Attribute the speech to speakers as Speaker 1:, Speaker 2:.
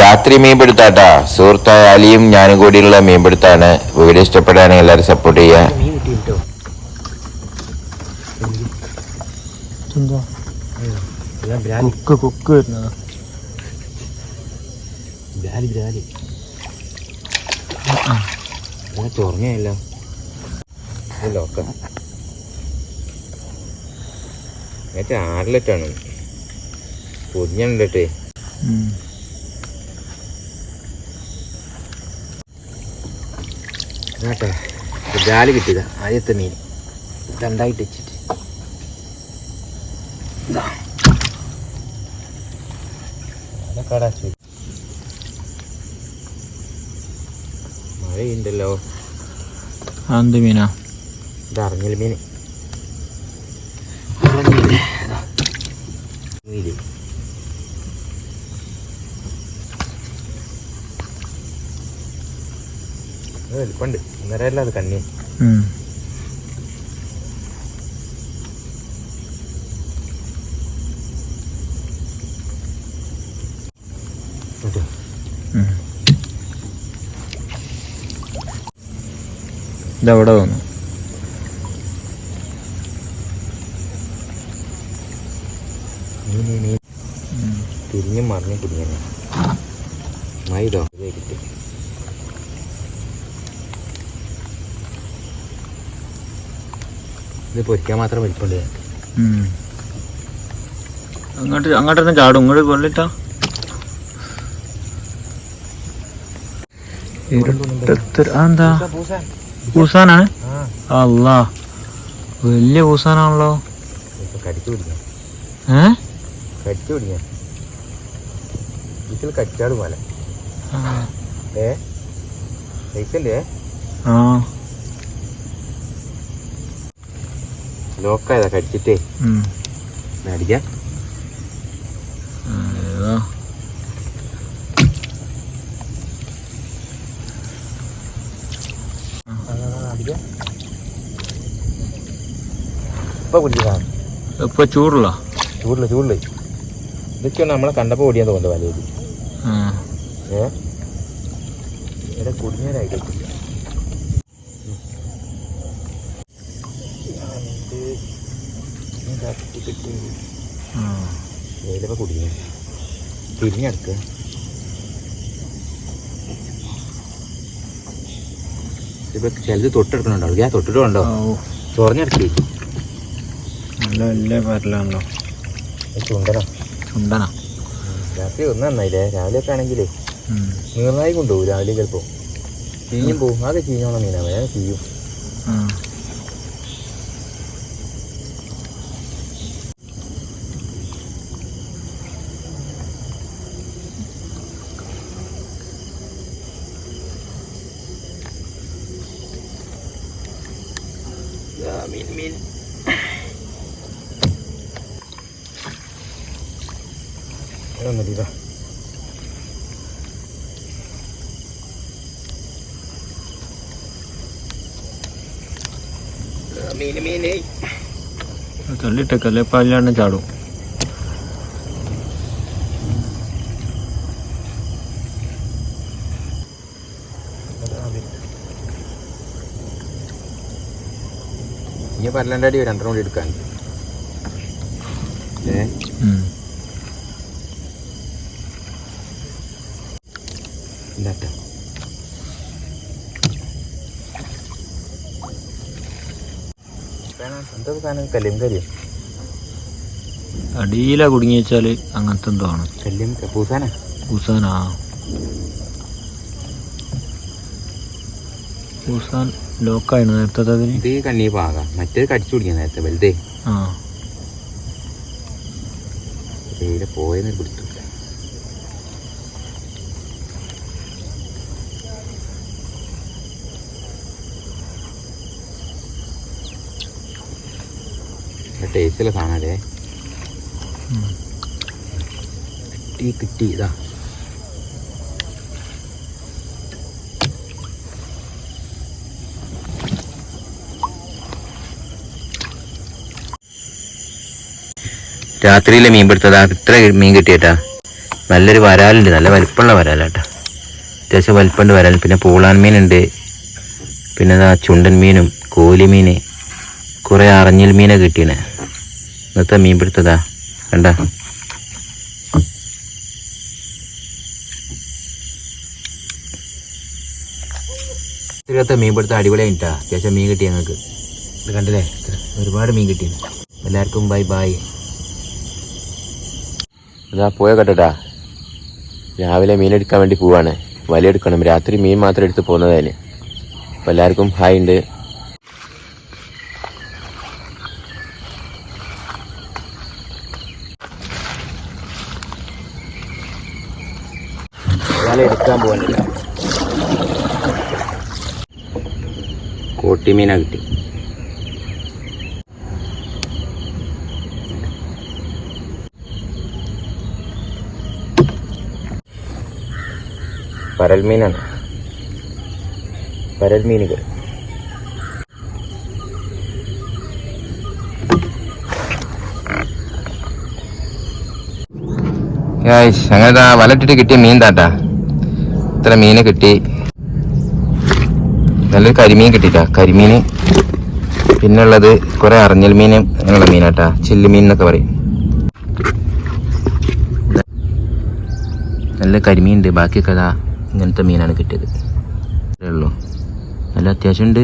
Speaker 1: രാത്രി മീൻപിടുത്താട്ടാ. സുഹൃത്തായ അലിയും ഞാനും കൂടിയുള്ള മീൻപിടുത്താണ്. വീഡിയോ ഇഷ്ടപ്പെടുകയാണെങ്കിൽ എല്ലാവരും സപ്പോർട്ട്
Speaker 2: കേട്ടോ
Speaker 3: കുക്ക് കുക്ക് വരുന്നതാ
Speaker 2: മറ്റേ ആറിലെറ്റാണ് പൊതിഞ്ഞിട്ടേ കേട്ടെ ജാലി കിട്ടിയത് ആദ്യത്തെ മീൻ. രണ്ടായിട്ട് വെച്ചിട്ട്. മഴയുണ്ടല്ലോ.
Speaker 3: എന്ത് മീനാ?
Speaker 2: ഇത് അറിഞ്ഞില്ല മീൻ. വലിപ്പുണ്ട്. ഇന്നരല്ല അത് കണ്ണി.
Speaker 3: ഇതെവിടെ തോന്നുന്നു
Speaker 2: തിരിഞ്ഞും മറിഞ്ഞും കുടുങ്ങിയ മൈദോ. ഇതേ കിട്ടി. ഇത് പൊരിക്കാൻ മാത്രം വലിപ്പുണ്ട്.
Speaker 3: അങ്ങോട്ട് അങ്ങോട്ട് തന്നെ ചാടും. ഇങ്ങോട്ട് കൊള്ളിട്ടാ. പൂസാനാണ്?
Speaker 2: ആ.
Speaker 3: അല്ലാ വലിയ പൂസാനാണല്ലോ.
Speaker 2: കടിച്ചാട് പോലെ. ഏ?
Speaker 3: ആ.
Speaker 2: ലോക്കായതാ കടിച്ചിട്ടേ. അടിക്കാം ഇപ്പൊ
Speaker 3: ചൂടുള്ള?
Speaker 2: ഇതൊക്കെ നമ്മളെ കണ്ടപ്പോ ഓടിയാൻ തോന്നുന്നു
Speaker 3: വലിയ
Speaker 2: ഏ? ഇവിടെ കുടുങ്ങിയതായിട്ട് കിട്ടി
Speaker 3: കിട്ടി
Speaker 2: ഏതിലൊക്കെ കുടിക്കും തിരിഞ്ഞെടുക്കുക ഇപ്പൊ ചിലത് തൊട്ടെടുക്കണുണ്ടോ ഞാൻ
Speaker 3: തൊട്ടിട്ടുണ്ടോ
Speaker 2: ചൊറഞ്ഞെടുക്കി.
Speaker 3: നല്ല വലിയ പരലാണല്ലോ.
Speaker 2: ചുണ്ടനോ.
Speaker 3: ചുണ്ടനാ.
Speaker 2: രാത്രി ഒന്നും നന്നായില്ലേ? രാവിലെ ഒക്കെ ആണെങ്കിലേ. നീർനായി കൊണ്ടുപോകും രാവിലെ ചിലപ്പോ. ചീഞ്ഞും പോവും. ആകെ ചീഞ്ഞോണം മീനാ. വേറെ ചെയ്യും
Speaker 3: ആ.
Speaker 2: മീൻ മീൻ മീനേ
Speaker 3: തള്ളിട്ടേക്കല്ലേ ഇപ്പൊ അല്ലാണ്ട് ചാടും
Speaker 2: ഇനി പന്ത്രണ്ട് അടി രണ്ടര കൂടി എടുക്കാൻ. ഏ? എന്താ
Speaker 3: അടിയിലാ കുടുങ്ങി വെച്ചാൽ അങ്ങനത്തെ എന്തോ ആണ്.
Speaker 2: പൂസാനാ.
Speaker 3: പൂസാൻ ലോക്കായിരുന്നു നേരത്തെ അതിന്
Speaker 2: ഇത് കണ്ണി പാകാം. മറ്റേത് കടിച്ചു പിടിക്കാൻ നേരത്തെ. വലുതേ.
Speaker 3: ആ.
Speaker 2: തീരെ പോയെന്ന് പിടിച്ചു. ടേസ്റ്റുള്ള സാധനല്ലേ. കിട്ടി കിട്ടി. ഇതാ. രാത്രിയിലെ മീൻ പിടുത്തതാ? ഇത്ര മീൻ കിട്ടിയേട്ടാ. നല്ലൊരു വരാലുണ്ട്. നല്ല വലിപ്പമുള്ള വരാലാട്ടാ. അത്യാവശ്യം വലിപ്പമുണ്ട് വരാൽ. പിന്നെ പൂളാൻ മീനുണ്ട്. പിന്നെ ഇതാ ചുണ്ടൻ മീനും കോലിമീൻ കുറേ അറഞ്ഞിൽ മീനെ കിട്ടീനെ. ഇന്നത്തെ മീൻ പിടുത്തതാ. കണ്ട? ഇത്രയത്തെ മീൻ പിടുത്തം അടിപൊളിയായിട്ടാ. അത്യാവശ്യം മീൻ കിട്ടി ഞങ്ങൾക്ക്. ഇത് കണ്ടില്ലേ? ഒരുപാട് മീൻ കിട്ടി എല്ലാവർക്കും ബൈ ബൈ. ഇതാ പോയ കേട്ടോട്ടാ രാവിലെ മീനെടുക്കാൻ വേണ്ടി പോവാണ്. വലിയെടുക്കണം. രാത്രി മീൻ മാത്രം എടുത്ത് പോകുന്നതല്ലേ അപ്പോൾ എല്ലാവർക്കും ഹായ് ഉണ്ട്. വല എടുക്കാൻ പോകാനില്ല കോട്ടിമീനാ കിട്ടി. പരൽമീനാണ്. പരൽമീനുകൾ. അങ്ങനെ വലട്ടിട്ട് കിട്ടിയ മീൻ താട്ടാ ഇത്ര മീന് കിട്ടി. നല്ലൊരു കരിമീൻ കിട്ടിട്ടാ. കരിമീൻ പിന്നുള്ളത് കുറെ അറിഞ്ഞൽ മീൻ അങ്ങനെയുള്ള മീനാട്ടാ. ചില്ലുമീൻ എന്നൊക്കെ പറയും. നല്ല കരിമീൻ ഉണ്ട്. ബാക്കിയൊക്കെ അതാ ഇങ്ങനത്തെ മീനാണ് കിട്ടിയത്. ഉള്ളൂ. നല്ല അത്യാവശ്യം ഉണ്ട്